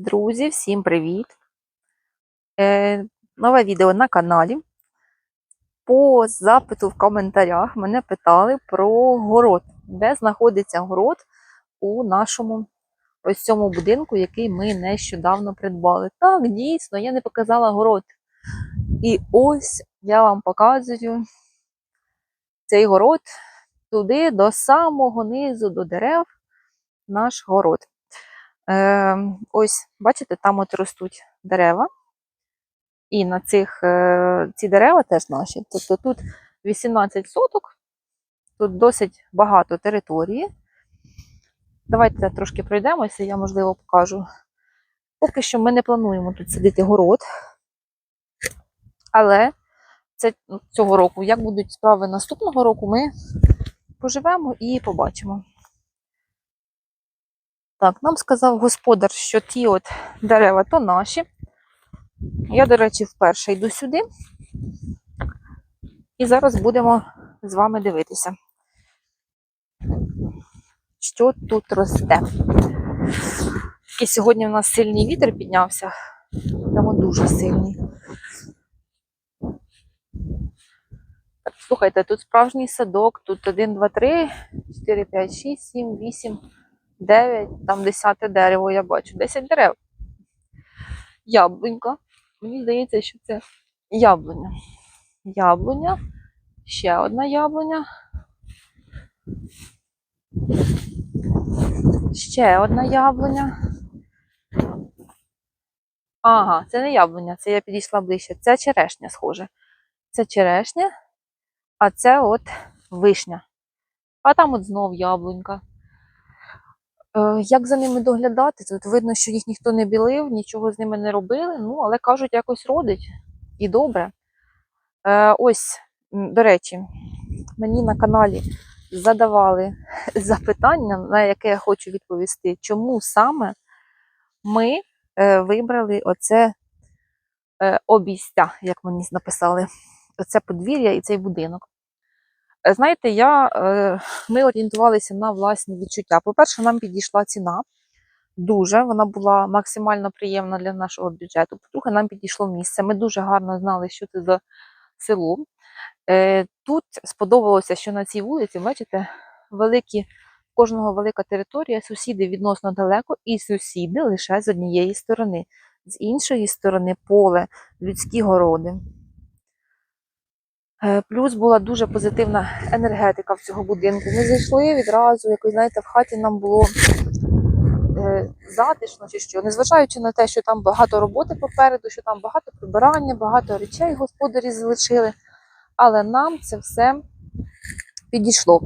Друзі, всім привіт! Е, нове відео на каналі. По запиту в коментарях мене питали про город, де знаходиться город у нашому ось цьому будинку, який ми нещодавно придбали. Так, дійсно, я не показала город. І ось я вам показую цей город туди, до самого низу, до дерев, наш город. Е, ось, бачите, там от ростуть дерева. І на цих е, ці дерева теж наші. Тобто тут 18 соток, тут досить багато території. Давайте трошки пройдемося, я, можливо, покажу. Поки що ми не плануємо тут садити город. Але це ну, цього року, як будуть справи наступного року, ми поживемо і побачимо. Так, нам сказав господар, що ті от дерева то наші. Я, до речі, вперше йду сюди. І зараз будемо з вами дивитися, що тут росте. І сьогодні в нас сильний вітер піднявся. Прямо дуже сильний. Так, слухайте, тут справжній садок, тут 1, 2, 3, 4, 5, 6, 7, 8. 9, там 10 дерево я бачу. 10 дерев. Яблунька. Мені здається, що це яблуня. Яблуня. Ще одна яблуня. Ще одна яблуня. Ага, це не яблуня, це я підійшла ближче. Це черешня, схоже. Це черешня, а це от вишня. А там от знов яблунька. Е, Як за ними доглядати? Тут видно, що їх ніхто не білив, нічого з ними не робили, ну, але кажуть, якось родить і добре. Е, Ось, до речі, мені на каналі задавали запитання, на яке я хочу відповісти, чому саме ми е, вибрали оце обійстя, як мені написали, оце подвір'я і цей будинок. Е, Знаєте, я, е, ми орієнтувалися на власні відчуття. По-перше, нам підійшла ціна дуже, вона була максимально приємна для нашого бюджету. По-друге, нам підійшло місце. Ми дуже гарно знали, що це за село. Е, Тут сподобалося, що на цій вулиці, бачите, великі, кожного велика територія, сусіди відносно далеко, і сусіди лише з однієї сторони. З іншої сторони поле, людські городи. Е, Плюс була дуже позитивна енергетика в цього будинку. Ми зайшли відразу, якось, знаєте, в хаті нам було е, затишно чи що, незважаючи на те, що там багато роботи попереду, що там багато прибирання, багато речей господарі залишили. Але нам це все підійшло.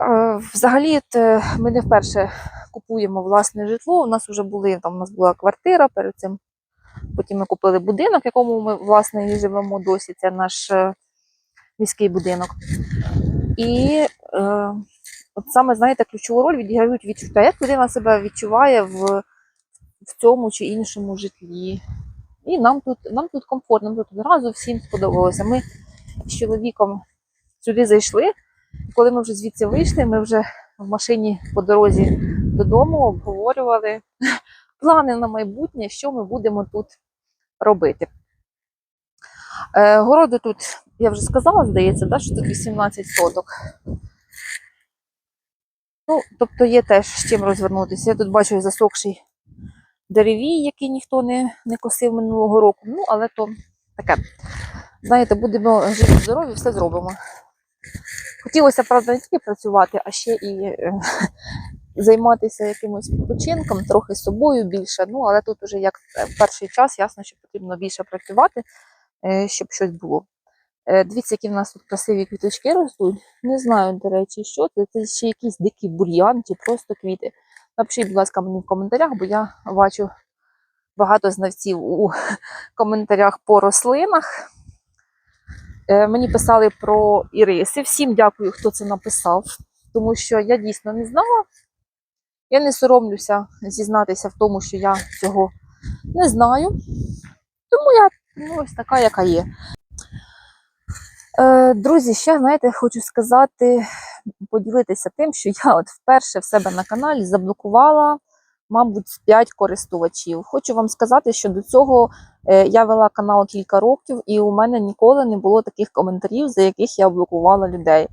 Е, Взагалі, ми не вперше купуємо власне житло. У нас вже були там, у нас була квартира перед цим. Потім ми купили будинок, в якому ми власне і живемо досі. Це наш е, міський будинок. І е, от саме, знаєте, ключову роль відіграють відчуття, як людина себе відчуває в, в цьому чи іншому житлі. І нам тут, нам тут комфортно, нам тут одразу всім сподобалося. Ми з чоловіком сюди зайшли. Коли ми вже звідси вийшли, ми вже в машині по дорозі додому обговорювали плани на майбутнє, що ми будемо тут робити. Е, городи тут, я вже сказала, здається, да, що тут 18 соток. Ну, тобто є теж з чим розвернутися. Я тут бачу засохший деревій, який ніхто не, не косив минулого року. Ну, але то таке. Знаєте, будемо жити здорові, все зробимо. Хотілося, правда, не тільки працювати, а ще і е, займатися якимось відпочинком, трохи собою більше. Ну, але тут уже як в перший час ясно, що потрібно більше працювати, е, щоб щось було. Е, Дивіться, які в нас тут красиві квіточки ростуть. Не знаю, до речі, що це. Це ще якийсь дикий бур'ян чи просто квіти. Напишіть, будь ласка, мені в коментарях, бо я бачу багато знавців у коментарях по рослинах. Е, Мені писали про іриси. Всім дякую, хто це написав, тому що я дійсно не знала. Я не соромлюся зізнатися в тому, що я цього не знаю. Тому я ну, ось така, яка є. Е, Друзі, ще знаєте, хочу сказати, поділитися тим, що я от вперше в себе на каналі заблокувала мабуть, 5 користувачів. Хочу вам сказати, що до цього е, я вела канал кілька років, і у мене ніколи не було таких коментарів, за яких я блокувала людей.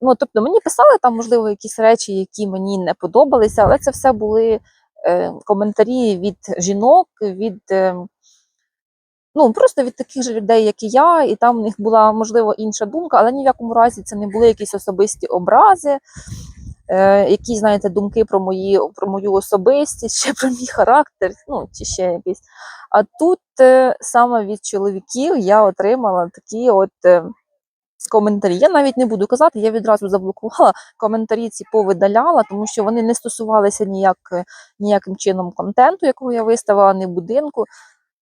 Ну, тобто мені писали там, можливо, якісь речі, які мені не подобалися, але це все були е, коментарі від жінок, від е, ну, просто від таких же людей, як і я, і там у них була, можливо, інша думка, але ні в якому разі це не були якісь особисті образи, е, якісь, знаєте, думки про, мої, про мою особистість, ще про мій характер, ну, чи ще якісь. А тут е, саме від чоловіків я отримала такі от. Е, коментарі. Я навіть не буду казати, я відразу заблокувала коментарі ці повидаляла, тому що вони не стосувалися ніяк, ніяким чином контенту, якого я виставила, ні будинку.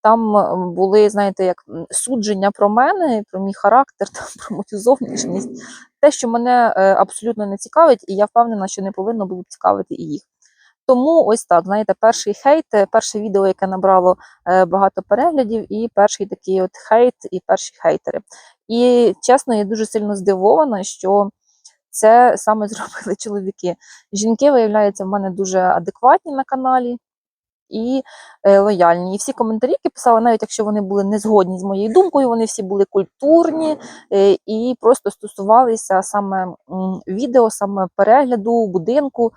Там е, були, знаєте, як судження про мене, про мій характер, там, про мою зовнішність. Те, що мене е, абсолютно не цікавить, і я впевнена, що не повинно було б цікавити і їх. Тому ось так, знаєте, перший хейт, е, перше відео, яке набрало багато переглядів, і перший такий от хейт, і перші хейтери. І чесно, я дуже сильно здивована, що це саме зробили чоловіки. Жінки, виявляється, в мене дуже адекватні на каналі і е, лояльні. І всі коментарі, які писали, навіть якщо вони були не згодні з моєю думкою, вони всі були культурні е, і просто стосувалися саме відео, саме перегляду будинку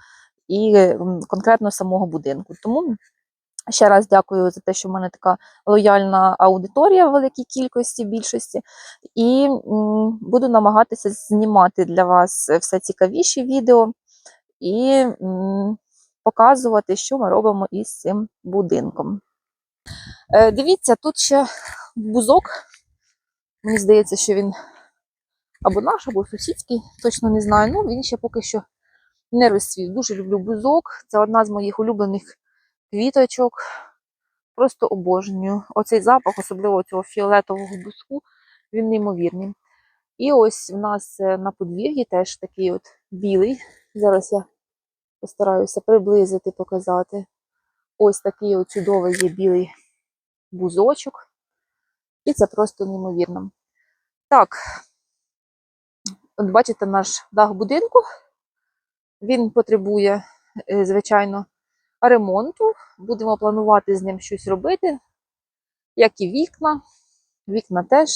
і конкретно самого будинку. Тому ще раз дякую за те, що в мене така лояльна аудиторія в великій кількості, більшості. І буду намагатися знімати для вас все цікавіші відео і показувати, що ми робимо із цим будинком. Е, дивіться, тут ще бузок. Мені здається, що він або наш, або сусідський, точно не знаю. Ну, він ще поки що не розцвів. Дуже люблю бузок. Це одна з моїх улюблених квіточок. Просто обожнюю. Оцей запах, особливо цього фіолетового бузку, він неймовірний. І ось в нас е, на подвір'ї теж такий от білий. Зараз я постараюся приблизити, показати. Ось такий от чудовий є білий бузочок. І це просто неймовірно. Так, от бачите наш дах будинку. Він потребує, е, звичайно, ремонту. Будемо планувати з ним щось робити, як і вікна. Вікна теж.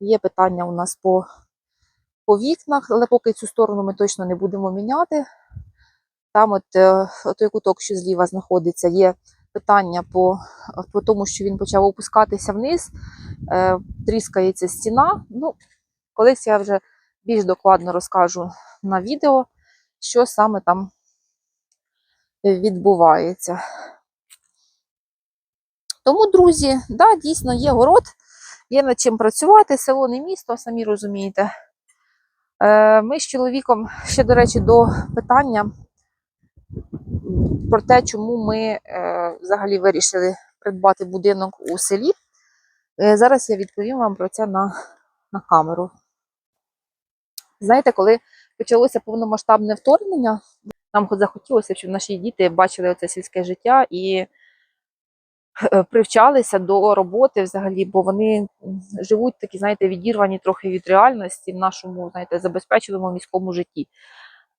Є питання у нас по, по вікнах, але поки цю сторону ми точно не будемо міняти. Там, от е, той куток, що зліва знаходиться, є питання по, по тому, що він почав опускатися вниз, е, тріскається стіна. Ну, колись я вже більш докладно розкажу на відео, що саме там відбувається. Тому, друзі, да, дійсно є город, є над чим працювати, село не місто, самі розумієте. Е, Ми з чоловіком ще, до речі, до питання про те, чому ми е, взагалі вирішили придбати будинок у селі. Е, Зараз я відповім вам про це на, на камеру. Знаєте, коли почалося повномасштабне вторгнення, нам хоч захотілося, щоб наші діти бачили оце сільське життя і е, привчалися до роботи взагалі, бо вони живуть такі, знаєте, відірвані трохи від реальності в нашому, знаєте, забезпеченому міському житті.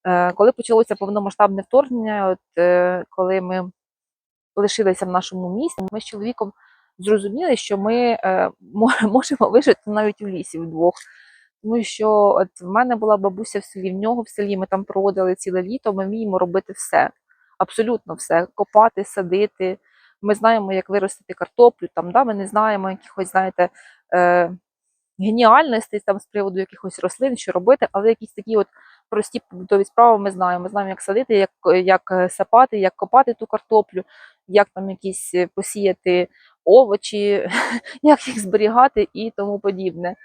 Е, Коли почалося повномасштабне вторгнення, от е, коли ми лишилися в нашому місті, ми з чоловіком зрозуміли, що ми можемо вижити навіть у лісі вдвох. Тому що от в мене була бабуся в селі, в нього в селі ми там проводили ціле літо, ми вміємо робити все, абсолютно все. Копати, садити. Ми знаємо, як виростити картоплю, там, да, ми не знаємо якихось, знаєте, е, геніальностей там з приводу якихось рослин, що робити, але якісь такі от прості побутові справи ми знаємо. Ми знаємо, як садити, як, як е, сапати, як копати ту картоплю, як там якісь е, посіяти овочі, як їх зберігати і тому подібне.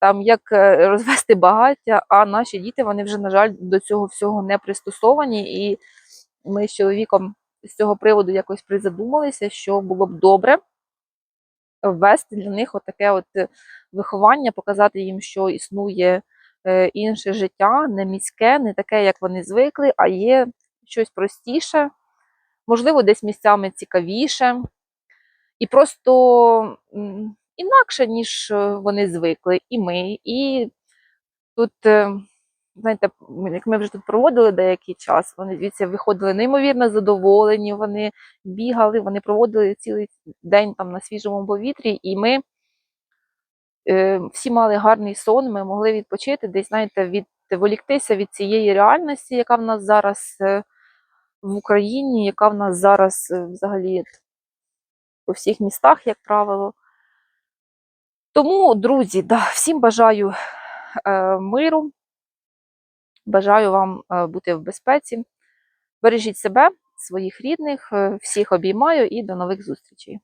Там як е, розвести багаття, а наші діти вони вже, на жаль, до цього всього не пристосовані. І ми з чоловіком з цього приводу якось призадумалися, що було б добре ввести для них отаке от е, виховання, показати їм, що існує е, інше життя, не міське, не таке, як вони звикли, а є щось простіше, можливо, десь місцями цікавіше. І просто інакше, ніж е, вони звикли, і ми. І тут е, знаєте, як ми вже тут проводили деякий час, вони звідси виходили неймовірно задоволені, вони бігали, вони проводили цілий день там на свіжому повітрі, і ми е, всі мали гарний сон, ми могли відпочити, десь, знаєте, відволіктися від цієї реальності, яка в нас зараз в Україні, яка в нас зараз взагалі по всіх містах, як правило. Тому, друзі, да, всім бажаю е, миру, бажаю вам е, бути в безпеці. Бережіть себе, своїх рідних, е, всіх обіймаю і до нових зустрічей.